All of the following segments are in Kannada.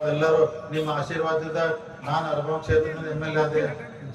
ಎಲ್ಲರೂ ನಿಮ್ಮ ಆಶೀರ್ವಾದದಿಂದ ನಾನು ಅರಬಾಂಗ್ ಕ್ಷೇತ್ರದಿಂದ ಎಂ ಎಲ್ ಎ ಆದೆ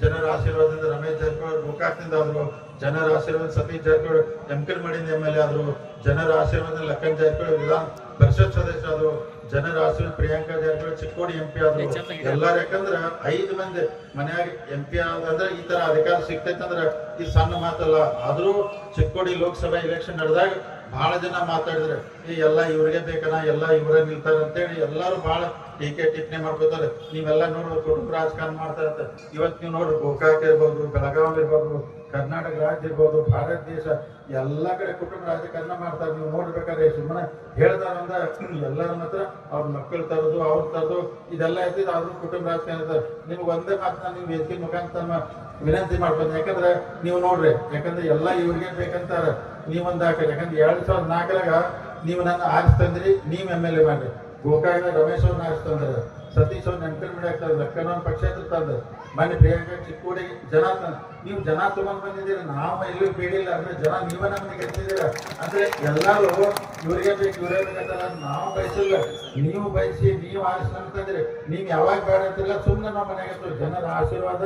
ಜನರ ಆಶೀರ್ವಾದದಿಂದ ರಮೇಶ್ ಜಾರಕಿಹೊಳಿ ಗೋಕಾಕ್ನಿಂದ ಆದ್ರು, ಜನರ ಆಶೀರ್ವಾದ ಸತೀಶ್ ಜಾರಕಿಹೊಳಿ ಎಂಕಿಲ್ ಮಾಡಿಂದ ಎಂ ಎಲ್ ಎ ಆದ್ರು, ಜನರ ಆಶೀರ್ವಾದ ಲಕ್ಕನ್ ಜಾರಕಿಹೊಳಿ ವಿಧಾನ ಪರಿಷತ್ ಸದಸ್ಯ ಆದ್ರು, ಜನರ ಆಶೀರ್ವಾದ ಪ್ರಿಯಾಂಕಾ ಜಾರಕಿಹೊಳಿ ಚಿಕ್ಕೋಡಿ ಎಂ ಪಿ ಆದ್ರು, ಎಲ್ಲಾರು ಯಾಕಂದ್ರ ಐದು ಮಂದಿ ಮನ್ಯಾಗ ಎಂ ಪಿ ಆದ್ರೆ ಈ ತರ ಅಧಿಕಾರ ಸಿಗ್ತೈತಂದ್ರ ಇದು ಸಣ್ಣ ಮಾತಲ್ಲ. ಆದ್ರೂ ಚಿಕ್ಕೋಡಿ ಲೋಕಸಭಾ ಎಲೆಕ್ಷನ್ ನಡೆದಾಗ ಬಹಳ ಜನ ಮಾತಾಡಿದ್ರೆ ಈ ಎಲ್ಲ ಇವ್ರಿಗೆ ಬೇಕನ? ಎಲ್ಲ ಇವರೇ ನಿಲ್ತಾರೆ? ಅಂತೇಳಿ ಎಲ್ಲರೂ ಬಹಳ ಟೀಕೆ ಟಿಪ್ಪಣಿ ಮಾಡ್ಕೋತಾರೆ. ನೀವೆಲ್ಲ ನೋಡ್ರಿ ಕುಟುಂಬ ರಾಜಕಾರಣ ಮಾಡ್ತಾರ ಅಂತ. ಇವತ್ತು ನೀವು ನೋಡ್ರಿ, ಗೋಕಾಕ್ ಇರ್ಬೋದು, ಬೆಳಗಾವಿ ಇರ್ಬೋದು, ಕರ್ನಾಟಕ ರಾಜ್ಯ ಇರ್ಬೋದು, ಭಾರತ ದೇಶ, ಎಲ್ಲ ಕಡೆ ಕುಟುಂಬ ರಾಜಕಾರಣ ಮಾಡ್ತಾರೆ. ನೀವು ನೋಡ್ಬೇಕಾದ್ರೆ ಸುಮ್ಮನೆ ಹೇಳ್ತಾರ ಅಂದ ಎಲ್ಲರ ಹತ್ರ. ಅವ್ರ ಮಕ್ಕಳು ತರೋದು, ಅವ್ರ ತರೋದು, ಇದೆಲ್ಲ ಇರ್ತಿದ್ ಅವ್ರ ಕುಟುಂಬ ರಾಜಕಾರಣ ಇರ್ತಾರೆ. ನಿಮ್ಗೆ ಒಂದೇ ಮಾತನ್ನ ನೀವು ವೇದಿಕೆ ಮುಖಾಂತರ ವಿನಂತಿ ಮಾಡ್ಬೋದು. ಯಾಕಂದ್ರೆ ನೀವು ನೋಡ್ರಿ, ಯಾಕಂದ್ರೆ ಎಲ್ಲ ಇವ್ರಿಗೆ ಬೇಕಂತಾರ. ನೀವೊಂದ್ ಹಾಕಿ ಯಾಕಂದ್ರೆ ಎರಡು ಸಾವಿರದ ನಾಲ್ಕರಾಗ ನೀವು ನನ್ನ ಆರಿಸ್ತಂದ್ರಿ ನೀವು ಎಂ ಎಲ್ ಎ ಮಾಡ್ರಿ. ಗೋಕಾಕ ರಮೇಶ್ ಅವ್ರನ್ನ ಆರಿಸ್ತಂದ್ರ ಸತೀಶ್ ಅವ್ರ ನೆನಪಲ್ ಮಾಡಿ ಆಗ್ತದೆ ಲಕ್ಕನ ಪಕ್ಷ ತಂದ ಮನೆ ಪ್ರಿಯಾಂಕಾ ಚಿಕ್ಕೋಡಿ ಜನ ನೀವು ಜನ ತಗೊಂಡ್ ಬಂದಿದ್ದೀರಿ, ನಾವು ಎಲ್ಲೂ ಬೇಡಿಲ್ಲ ಅಂದ್ರೆ ಜನ ನೀವೇ ನಮ್ಗೆ ಗೆಲ್ಸಿದ್ದೀರ ಅಂದ್ರೆ ಎಲ್ಲರೂ ಇವ್ರಿಗೆ ಬೇಕು, ಇವರೇ ಬೇಕಂತಲ್ಲ ನಾವು ಬಯಸಿಲ್ಲ. ನೀವು ಬಯಸಿ, ನೀವು ಆರಿಸ್ತಂತಂದ್ರೆ ನೀವು ಯಾವಾಗ ಬೇಡ ಅಂತಿಲ್ಲ ಸುಮ್ಮನೆ ನಮ್ಮ ಮನೆಗೆ. ಜನರ ಆಶೀರ್ವಾದ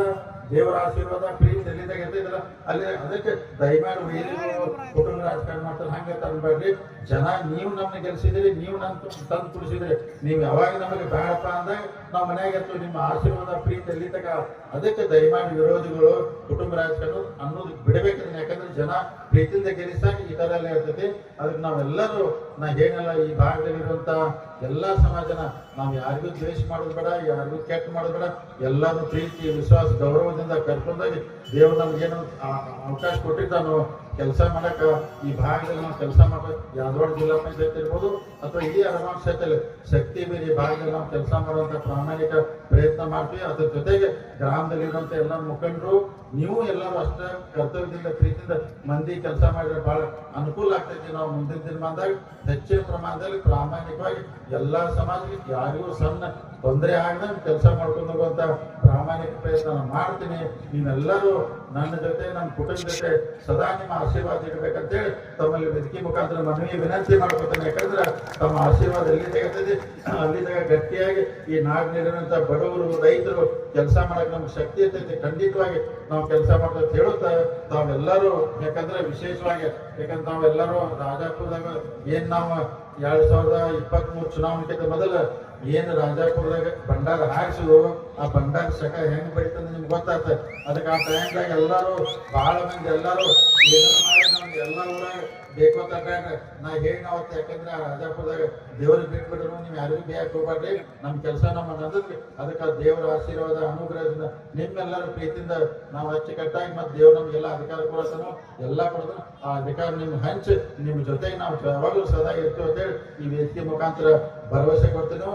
ದೇವರ ಆಶೀರ್ವಾದ ಪ್ರೀತಿ ಎಲ್ಲಿದಾಗ ಇರ್ತಿದ್ರಲ್ಲ ಅಲ್ಲಿ ಅದಕ್ಕೆ ದಯಮಾಡಿ ವೈರಿಗಳು ಕುಟುಂಬ ರಾಜಕಾರಣ ಮಾಡ್ತಾರೆ ಹಂಗೆ ತರಬೇಡ್ರಿ ಜನ ನೀವು ನಮ್ಮನ್ನ ಗೆಲ್ಸಿದ್ರಿ ನೀವು ನನ್ ತಂದು ಕುಡಿಸಿದ್ರಿ. ನೀವು ಯಾವಾಗ ನಮಗೆ ಬೇಡಪ್ಪ ಅಂದಾಗ ನಾವು ಮನೆಯಾಗ ಇರ್ತೀವಿ ನಿಮ್ಮ ಆಶೀರ್ವಾದ ಪ್ರೀತಿ ಎಲ್ಲಿದಾಗ ಅದಕ್ಕೆ ದಯಮಾಡಿ ವಿರೋಧಿಗಳು ಕುಟುಂಬ ರಾಜಕಾರಣ ಅನ್ನೋದು ಬಿಡಬೇಕಂದ್ರೆ ಯಾಕಂದ್ರೆ ಜನ ಪ್ರೀತಿಯಿಂದ ಗೆಲ್ಲಿಸಾಗ ಈ ಥರ ಎಲ್ಲ ಇರ್ತೈತಿ. ಅದಕ್ಕೆ ನಾವೆಲ್ಲರೂ, ನಾ ಏನೆಲ್ಲ ಈ ಭಾಗದಲ್ಲಿರುವಂಥ ಎಲ್ಲಾ ಸಮಾಜನ, ನಾವು ಯಾರಿಗೂ ದ್ವೇಷ ಮಾಡೋದು ಬೇಡ, ಯಾರಿಗೂ ಕೆಟ್ಟ ಮಾಡೋದು ಬೇಡ. ಎಲ್ಲರೂ ಪ್ರೀತಿ, ವಿಶ್ವಾಸ, ಗೌರವದಿಂದ ಕರ್ಕೊಂಡೋಗಿ ದೇವ್ರು ನಮ್ಗೇನು ಅವಕಾಶ ಕೊಟ್ಟಿದ್ದಾನು, ಕೆಲಸ ಮಾಡಕ, ಈ ಭಾಗದಲ್ಲಿ ನಾವು ಕೆಲಸ ಮಾಡಬೇಕು ಯಾದವಾಡ ಜಿಲ್ಲಾ ಪಂಚಾಯತ್ ಇರ್ಬೋದು, ಅಥವಾ ಇಡೀ ಅರಮಾನ್ ಕ್ಷೇತ್ರದಲ್ಲಿ ಶಕ್ತಿ ಮೀರಿ ಭಾಗದಲ್ಲಿ ನಾವು ಕೆಲಸ ಮಾಡುವಂಥ ಪ್ರಾಮಾಣಿಕ ಪ್ರಯತ್ನ ಮಾಡ್ತೀವಿ. ಅದ್ರ ಜೊತೆಗೆ ಗ್ರಾಮದಲ್ಲಿರುವಂತ ಎಲ್ಲ ಮುಖಂಡರು, ನೀವು ಎಲ್ಲರೂ ಅಷ್ಟೇ ಕರ್ತವ್ಯದಿಂದ, ಪ್ರೀತಿಯಿಂದ ಮಂದಿ ಕೆಲಸ ಮಾಡಿದ್ರೆ ಬಹಳ ಅನುಕೂಲ ಆಗ್ತೈತಿ. ನಾವು ಮುಂದಿನ ದಿನಮಾನದಾಗ ಹೆಚ್ಚಿನ ಪ್ರಮಾಣದಲ್ಲಿ ಪ್ರಾಮಾಣಿಕವಾಗಿ ಎಲ್ಲ ಸಮಾಜಕ್ಕೆ ಯಾರಿಗೂ ಸಣ್ಣ ತೊಂದರೆ ಆಗದಂಗೆ ಕೆಲಸ ಮಾಡ್ಕೊಂಡು ಹೋಗುವಂತ ಪ್ರಾಮಾಣಿಕ ಪ್ರಯತ್ನ ಮಾಡ್ತೀನಿ. ನೀವೆಲ್ಲರೂ ನನ್ನ ಜೊತೆ ನನ್ನ ಕುಟುಂಬ ಜೊತೆ ಸದಾ ನಿಮ್ಮ ಆಶೀರ್ವಾದ ಇಡಬೇಕಂತೇಳಿ ತಮ್ಮಲ್ಲಿ ವೇದಿಕೆ ಮುಖಾಂತರ ಮನವಿ ವಿನಂತಿ ಮಾಡ್ಕೊತಾನೆ. ಯಾಕಂದ್ರೆ ತಮ್ಮ ಆಶೀರ್ವಾದ ಎಲ್ಲಿ ತೆಗೆತದೆ ಅಲ್ಲಿ ಗಟ್ಟಿಯಾಗಿ ಈ ನಾಡಿನಲ್ಲಿರುವಂತ ಬಡವರು ರೈತರು ಕೆಲಸ ಮಾಡಕ್ ನಮ್ಗೆ ಶಕ್ತಿ ಇರ್ತೈತಿ. ಖಂಡಿತವಾಗಿ ನಾವು ಕೆಲಸ ಅಂತ ಹೇಳುತ್ತಾ, ತಾವೆಲ್ಲರೂ, ಯಾಕಂದ್ರೆ ವಿಶೇಷವಾಗಿ, ಯಾಕಂದ್ರೆ ನಾವೆಲ್ಲರೂ ರಾಜಾಪುರದಾಗ ಏನ್ ನಾವು ಎರಡ್ ಸಾವಿರದ ಇಪ್ಪತ್ತ್ ಮೂರು ಚುನಾವಣೆಗಿಂತ ಮೊದಲು ಏನು ರಾಜಾಪುರದಾಗ ಭಂಡಾರ ಹಾರಿಸಿದ್ರು ಆ ಭಂಡಾರ ಶಕ ಹೆಂಗ್ ಬಡಿತಂದ್ರೆ ನಿಮ್ಗೆ ಗೊತ್ತಾಗ್ತದೆ. ಅದಕ್ಕೆ ಆ ಟೈಮ್ದಾಗ ಎಲ್ಲರೂ ಬಹಳ ಮಂದಿ ಎಲ್ಲರೂ ಏನೋ ಮಾಡಿ ನಮ್ಗೆ ಎಲ್ಲ ಊರಾಗ ಬೇಕು ಅಂತ ಬೇಡ್ರಿ ನಾ ಹೇಳಿ ಅವತ್ತು ಯಾಕಂದ್ರೆ ರಾಜಾಪುರದಾಗ ದೇವ್ರಿಗೆ ಬಿಟ್ಬಿಟ್ರು ನೀವು ಯಾರಿಗೂ ಬೇಯಕ್ಕೆ ಹೋಗ್ಬಾರ್ರಿ ನಮ್ ಕೆಲಸ ನಮ್ಮ ನಂದದ್ರಿ. ಅದಕ್ಕೆ ದೇವರ ಆಶೀರ್ವಾದ, ಅನುಗ್ರಹದಿಂದ ನಿಮ್ಮೆಲ್ಲರ ಪ್ರೀತಿಯಿಂದ ನಾವು ಅಚ್ಚುಕಟ್ಟಾಗಿ ಮತ್ತೆ ದೇವ್ರು ನಮ್ಗೆಲ್ಲ ಅಧಿಕಾರ ಕೊಡತನು ಎಲ್ಲ ಕೊಡೋದು ಆ ಅಧಿಕಾರ ನಿಮ್ ಹಂಚಿ ನಿಮ್ ಜೊತೆಗೆ ನಾವು ಯಾವಾಗಲೂ ಸದಾ ಇರ್ತೀವಿ ಅಂತೇಳಿ ಈ ವೇದಿಕೆ ಮುಖಾಂತರ ಭರವಸೆ ಕೊಡ್ತೀನೋ.